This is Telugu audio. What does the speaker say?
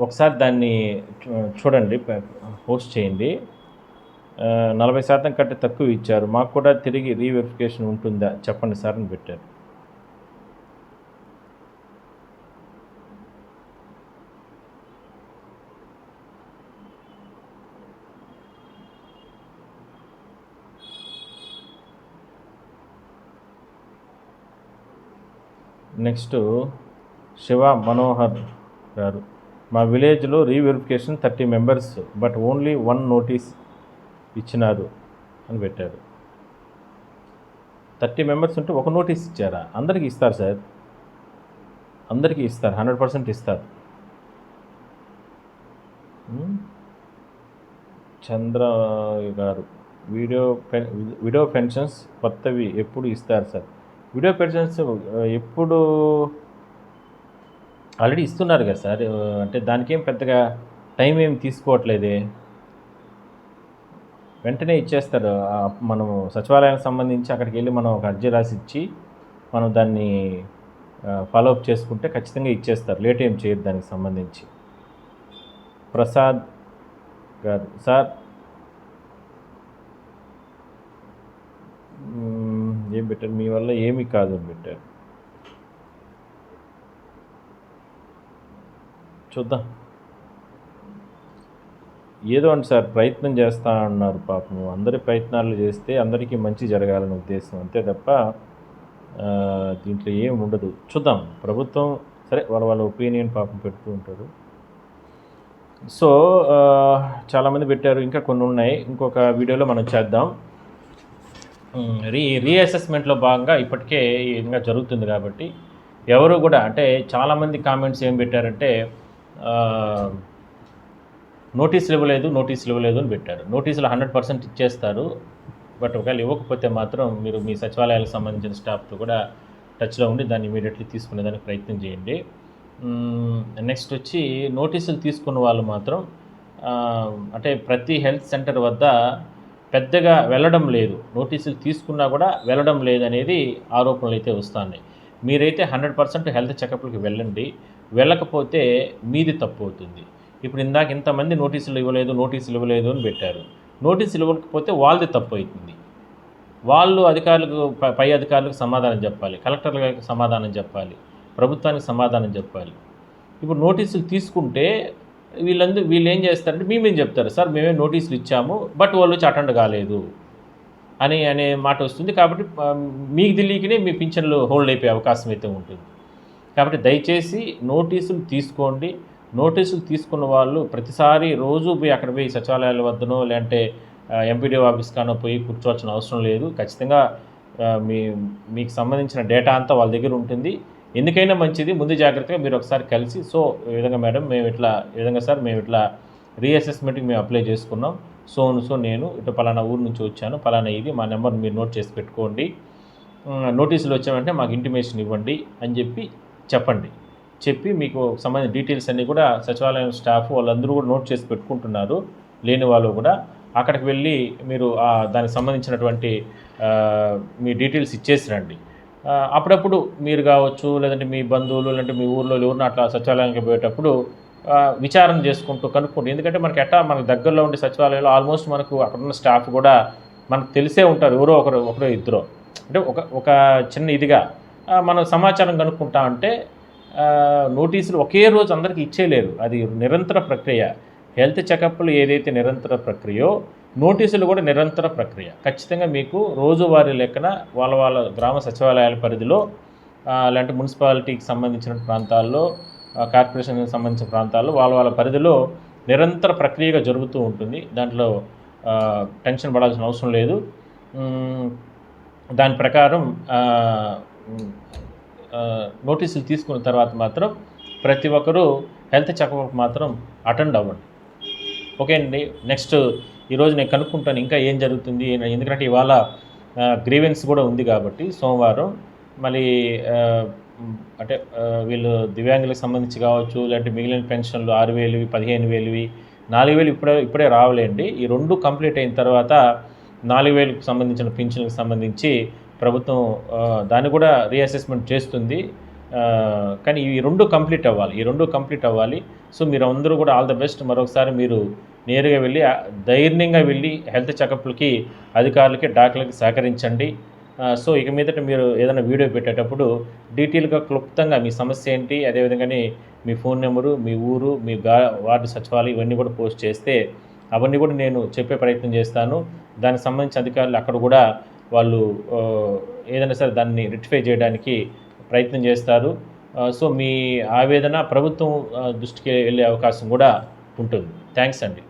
ఒకసారి దాన్ని చూ- చూడండి పోస్ట్ చేయండి. నలభై శాతం కంటే తక్కువ ఇచ్చారు. మాకు కూడా తిరిగి రీవెరిఫికేషన్ ఉంటుందా? చెప్పండి సార్ అని పెట్టారు. నెక్స్ట్ శివ మనోహర్ గారు. మా విలేజ్లో reverification thirty members but only one notice ఇచ్చినారు అని పెట్టారు. థర్టీ మెంబర్స్ ఉంటే ఒక నోటీస్ ఇచ్చారా? అందరికీ ఇస్తారు సార్. అందరికీ ఇస్తారు హండ్రెడ్ పర్సెంట్ ఇస్తారు. చంద్ర గారు వీడియో పెన్ వీడియో పెన్షన్స్ కొత్తవి ఎప్పుడు ఇస్తారు సార్? వీడియో పెన్షన్స్ ఎప్పుడు ఆల్రెడీ ఇస్తున్నారు కదా సార్. అంటే అంటే దానికేం పెద్దగా టైం ఏం తీసుకోవట్లేదే. వెంటనే ఇచ్చేస్తారు. మనం మనము సచివాలయానికి సంబంధించి అక్కడికి వెళ్ళి మనం ఒక అర్జీ రాసి ఇచ్చి మనం దాన్ని ఫాలో అప్ చేసుకుంటే ఖచ్చితంగా ఇచ్చేస్తారు. లేట్ ఏం చేయదు దానికి సంబంధించి. ప్రసాద్ గారు సార్. ఏం పెట్టారు? మీ వల్ల ఏమీ కాదు అని చూద్దాం. ఏదో అండి సార్ ప్రయత్నం చేస్తా అన్నారు పాపం. అందరి ప్రయత్నాలు చేస్తే అందరికీ మంచి జరగాలని ఉద్దేశం. అంతే తప్ప దీంట్లో ఏం ఉండదు. చూద్దాం. ప్రభుత్వం సరే వాళ్ళ వాళ్ళ ఒపీనియన్ పాపం పెడుతూ ఉంటారు. సో చాలామంది పెట్టారు. ఇంకా కొన్ని ఉన్నాయి. ఇంకొక వీడియోలో మనం చేద్దాం. రీ రీఅసెస్మెంట్లో భాగంగా ఇప్పటికే ఈ విధంగా జరుగుతుంది కాబట్టి ఎవరు కూడా అంటే చాలామంది కామెంట్స్ ఏం పెట్టారంటే నోటీసులు ఇవ్వలేదు నోటీసులు ఇవ్వలేదు అని పెట్టారు. నోటీసులు హండ్రెడ్ పర్సెంట్ ఇచ్చేస్తారు బట్ ఒకవేళ ఇవ్వకపోతే మాత్రం మీరు మీ సచివాలయాలకు సంబంధించిన స్టాఫ్తో కూడా టచ్లో ఉండి దాన్ని ఇమీడియట్లీ తీసుకునేదానికి ప్రయత్నం చేయండి. నెక్స్ట్ వచ్చి నోటీసులు తీసుకున్న వాళ్ళు మాత్రం అంటే ప్రతి హెల్త్ సెంటర్ వద్ద పెద్దగా వెళ్ళడం లేదు. నోటీసులు తీసుకున్నా కూడా వెళ్ళడం లేదనేది ఆరోపణలు అయితే వస్తున్నాయి. మీరైతే హండ్రెడ్ పర్సెంట్ హెల్త్ చెకప్లకి వెళ్ళండి. వెళ్ళకపోతే మీది తప్పు అవుతుంది ఇప్పుడు ఇందాక ఇంతమంది నోటీసులు ఇవ్వలేదు నోటీసులు ఇవ్వలేదు అని పెట్టారు. నోటీసులు ఇవ్వకపోతే వాళ్ళది తప్పు అవుతుంది వాళ్ళు అధికారులకు పై అధికారులకు సమాధానం చెప్పాలి. కలెక్టర్లకు సమాధానం చెప్పాలి. ప్రభుత్వానికి సమాధానం చెప్పాలి. ఇప్పుడు నోటీసులు తీసుకుంటే వీళ్ళందరూ వీళ్ళు ఏం చేస్తారంటే మేమేం చెప్తారు? సార్ మేమే నోటీసులు ఇచ్చాము బట్ వాళ్ళు వచ్చి అటెండ్ కాలేదు. అని అనే మాట వస్తుంది. కాబట్టి మీకు ఢిల్లీకినే మీ పింఛన్లు హోల్డ్ అయిపోయే అవకాశం అయితే ఉంటుంది. కాబట్టి దయచేసి నోటీసులు తీసుకోండి. నోటీసులు తీసుకున్న వాళ్ళు ప్రతిసారి రోజు పోయి అక్కడ పోయి సచివాలయాల వద్దనో లేదంటే ఎంపీడీ ఆఫీస్ కానో పోయి కూర్చోవాల్సిన అవసరం లేదు. ఖచ్చితంగా మీ మీకు సంబంధించిన డేటా అంతా వాళ్ళ దగ్గర ఉంటుంది. ఎందుకైనా మంచిది. ముందు జాగ్రత్తగా మీరు ఒకసారి కలిసి సో ఈ విధంగా మేడం మేము ఇట్లా ఈ విధంగా సార్ మేము ఇట్లా రీఅసెస్మెంట్కి మేము అప్లై చేసుకున్నాం. సో సో నేను ఇటు పలానా ఊరు నుంచి వచ్చాను. పలానా ఇది మా నెంబర్ మీరు నోట్ చేసి పెట్టుకోండి. నోటీసులు వచ్చామంటే మాకు ఇంటిమేషన్ ఇవ్వండి అని చెప్పి చెప్పండి. చెప్పి మీకు సంబంధించిన డీటెయిల్స్ అన్నీ కూడా సచివాలయం స్టాఫ్ వాళ్ళందరూ కూడా నోట్ చేసి పెట్టుకుంటున్నారు. లేని వాళ్ళు కూడా అక్కడికి వెళ్ళి మీరు దానికి సంబంధించినటువంటి మీ డీటెయిల్స్ ఇచ్చేసి రండి. అప్పుడప్పుడు మీరు కావచ్చు లేదంటే మీ బంధువులు లేదంటే మీ ఊర్లో ఎవరిని అట్లా సచివాలయానికి పోయేటప్పుడు విచారణ చేసుకుంటూ కనుక్కోండి. ఎందుకంటే మనకి ఎట్టా మనకు దగ్గరలో ఉండే సచివాలయంలో ఆల్మోస్ట్ మనకు అక్కడున్న స్టాఫ్ కూడా మనకు తెలిసే ఉంటారు. ఎవరో ఒకరు ఒకరో ఇద్దరు. అంటే ఒక ఒక చిన్న ఇదిగా మనం సమాచారం కనుక్కుంటా అంటే నోటీసులు ఒకే రోజు అందరికీ ఇచ్చేయలేరు. అది నిరంతర ప్రక్రియ. హెల్త్ చెకప్లు ఏదైతే నిరంతర ప్రక్రియో నోటీసులు కూడా నిరంతర ప్రక్రియ. ఖచ్చితంగా మీకు రోజువారీ లెక్కన వాళ్ళ వాళ్ళ గ్రామ సచివాలయాల పరిధిలో లేదంటే మున్సిపాలిటీకి సంబంధించిన ప్రాంతాల్లో కార్పొరేషన్కి సంబంధించిన ప్రాంతాల్లో వాళ్ళ వాళ్ళ పరిధిలో నిరంతర ప్రక్రియగా జరుగుతూ ఉంటుంది. దాంట్లో టెన్షన్ పడాల్సిన అవసరం లేదు. దాని ప్రకారం నోటీసులు తీసుకున్న తర్వాత మాత్రం ప్రతి ఒక్కరూ హెల్త్ చెకప్ మాత్రం అటెండ్ అవ్వండి. ఓకే అండి నెక్స్ట్ ఈరోజు నేను కనుక్కుంటాను ఇంకా ఏం జరుగుతుంది. ఎందుకంటే ఇవాళ గ్రీవెన్స్ కూడా ఉంది కాబట్టి సోమవారం. మళ్ళీ అంటే వీళ్ళు దివ్యాంగులకు సంబంధించి కావచ్చు లేదంటే మిగిలిన పెన్షన్లు ఆరు వేలువి పదిహేను వేలువి నాలుగు వేలు ఇప్పుడే ఇప్పుడే రావలేండి. ఈ రెండు కంప్లీట్ అయిన తర్వాత నాలుగు వేలకు సంబంధించిన పింఛన్లకు సంబంధించి ప్రభుత్వం దాన్ని కూడా రీఅసెస్మెంట్ చేస్తుంది. కానీ ఈ రెండు కంప్లీట్ అవ్వాలి ఈ రెండు కంప్లీట్ అవ్వాలి. సో మీరు అందరూ కూడా ఆల్ ద బెస్ట్. మరొకసారి మీరు నేరుగా వెళ్ళి ధైర్యంగా వెళ్ళి హెల్త్ చెకప్లకి అధికారులకి డాక్టర్లకి సహకరించండి. సో ఇక మీదట మీరు ఏదైనా వీడియో పెట్టేటప్పుడు డీటెయిల్గా క్లుప్తంగా మీ సమస్య ఏంటి అదేవిధంగానే మీ ఫోన్ నెంబరు మీ ఊరు మీ గా వార్డు సచివాలయం ఇవన్నీ కూడా పోస్ట్ చేస్తే అవన్నీ కూడా నేను చెప్పే ప్రయత్నం చేస్తాను. దానికి సంబంధించిన అధికారులు అక్కడ కూడా వాళ్ళు ఏదైనా సరే దాన్ని రెక్టిఫై చేయడానికి ప్రయత్నం చేస్తారు. సో మీ ఆవేదన ప్రభుత్వం దృష్టికి వెళ్ళే అవకాశం కూడా ఉంటుంది. థ్యాంక్స్ అండి.